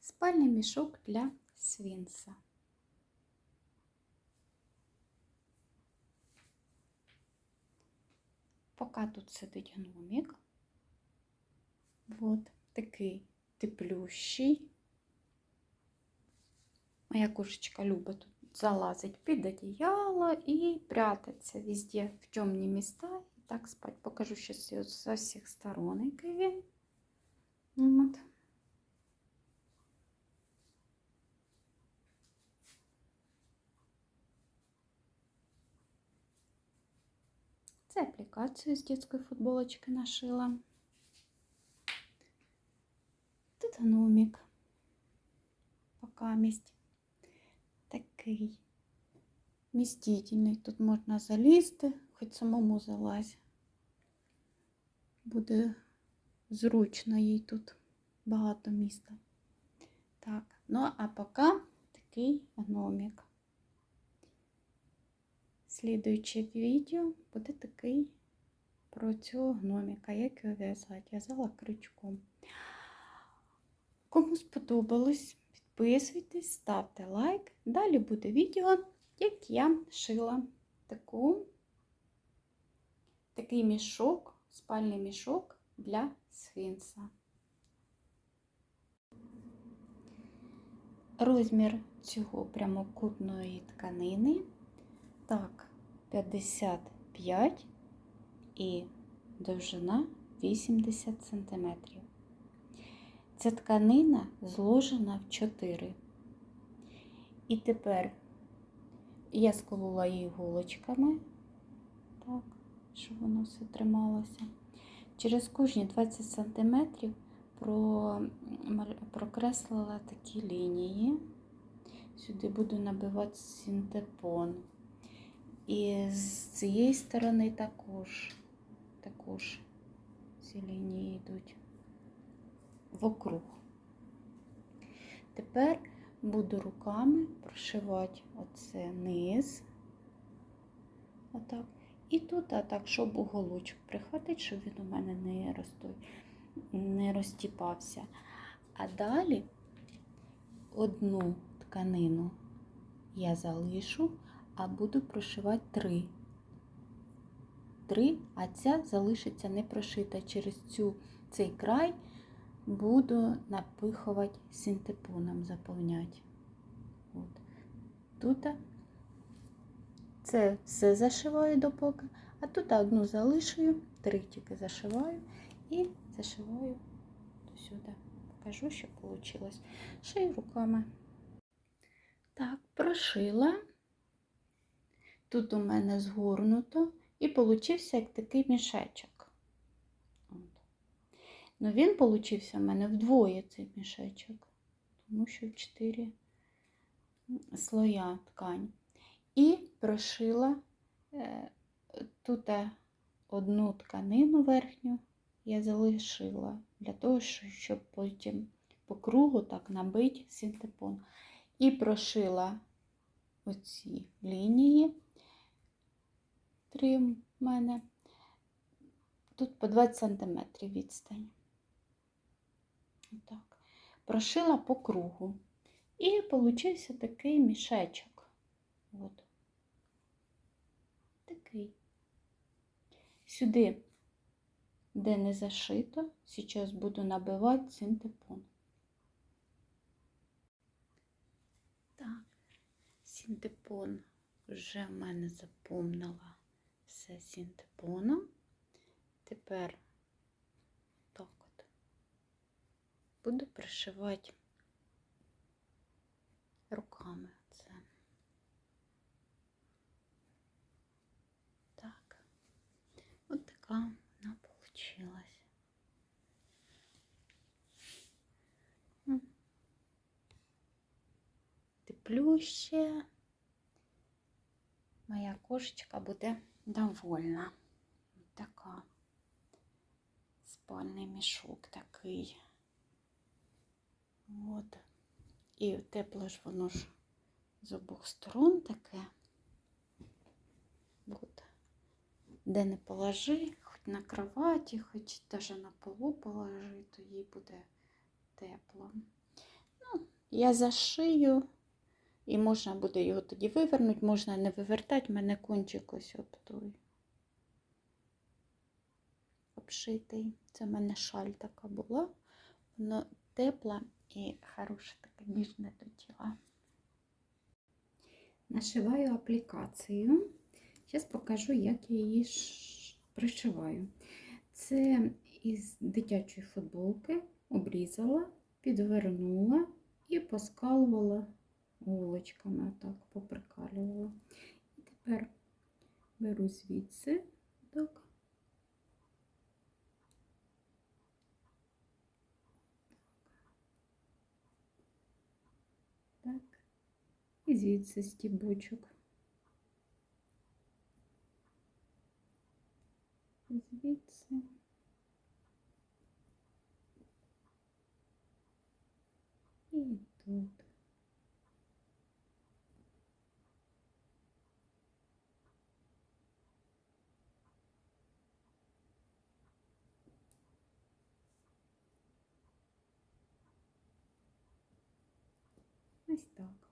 Спальний мішок для свінса. Поки тут сидить гномик. От такий теплющий. Моя кошечка любить тут залазить під одіяло і прятаться везде в темні міста. І так спать. Покажу щас його з усіх сторон, який він. От. Це аплікацію з дитячої футболочки нашила. Тут гномик. Пока місць такий містительний. Тут можна залізти, хоч самому залазь. Буде зручно їй тут багато міста. Так, ну а поки такий гномик. Слідуюче відео буде такий про цього гноміка, як його в'язати. В'язала крючком. Кому сподобалось, підписуйтесь, ставте лайк. Далі буде відео, як я шила таку, такий мішок, спальний мішок для свинса. Розмір цього прямокутної тканини так, 55 і довжина 80 см. Ця тканина зложена в 4. І тепер я сколола її голочками, так, щоб воно все трималося. Через кожні 20 см прокреслила такі лінії. Сюди буду набивати синтепон. І з цієї сторони також, також ці лінії йдуть вокруг. Тепер буду руками прошивати оце низ, отак. І тут, а так, щоб уголочок прихватити, щоб він у мене не, розтой, не розтіпався. А далі одну тканину я залишу а буду прошивати три. Три, а ця залишиться не прошита. Через цю, цей край буду напихувати синтепоном, заповняти. От. Тут це все зашиваю допоки, а тут одну залишую, три тільки зашиваю і зашиваю сюди. Покажу, що вийшло. Шию руками. Так, прошила. Тут у мене згорнуто і получився як такий мішечок. От. Ну, він получився в мене вдвоє цей мішечок, тому що чотири слоя ткань. І прошила е, тут одну тканину верхню я залишила для того, щоб потім по кругу так набити синтепон. І прошила оці лінії три в мене. Тут по 20 см відстань. Так. Прошила по кругу. І получився такий мішечок. От. Такий. Сюди, де не зашито, зараз буду набивати синтепон. Так, синтепон вже в мене заповнила все синтепоном. Тепер так от буду пришивати руками це. Так, от така вона получилась. Теплюще. Моя кошечка буде довольна. Така спальний мішок такий. От. І тепло ж воно ж з обох сторон таке. От. Де не положи, хоч на кроваті, хоч навіть на полу положи, то їй буде тепло. Ну, я зашию, і можна буде його тоді вивернути, можна не вивертати, в мене кончик ось об той обшитий. Це в мене шаль така була. Воно тепла і хороше таке ніжне до тіла. Нашиваю аплікацію. Зараз покажу, як я її пришиваю. Це із дитячої футболки обрізала, підвернула і поскалувала голочками, отак поприкалювала. І тепер беру звідси так. Так. І звідси стібочок. Звідси. І тут. Ось так.